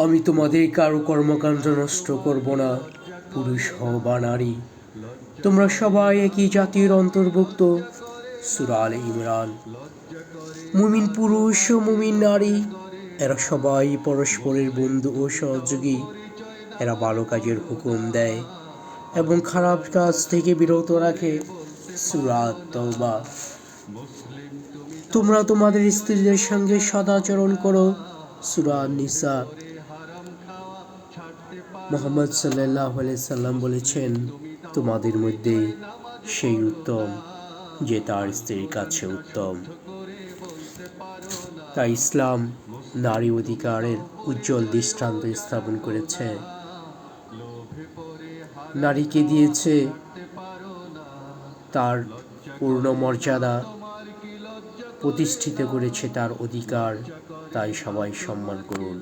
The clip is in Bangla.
আমি তোমাদের কারও কর্মকাণ্ড নষ্ট করব না, পুরুষ হও বা নারী। তোমরা সবাই একই জাতির অন্তর্ভুক্ত সুরাল ইমরান। মুমিন পুরুষ ও মুমিন নারী, এরা সবাই পরস্পরের বন্ধু ও সহযোগী। এরা ভালো কাজের হুকুম দেয় এবং খারাপ কাজ থেকে বিরত রাখে। তওবা তোমরা তোমাদের স্ত্রীদের সঙ্গে সদাচরণ করো, সুরা নিসা মোহাম্মদ সাল্লাহ সাল্লাম বলেছেন, তোমাদের মধ্যে সেই উত্তম যে তার স্ত্রীর কাছে উত্তম। তাই ইসলাম নারী অধিকারের উজ্জ্বল দৃষ্টান্ত স্থাপন করেছে। নারীকে দিয়েছে তার পূর্ণ মর্যাদা, প্রতিষ্ঠিত করেছে তার অধিকার, তাই সবাই সম্মান করুন।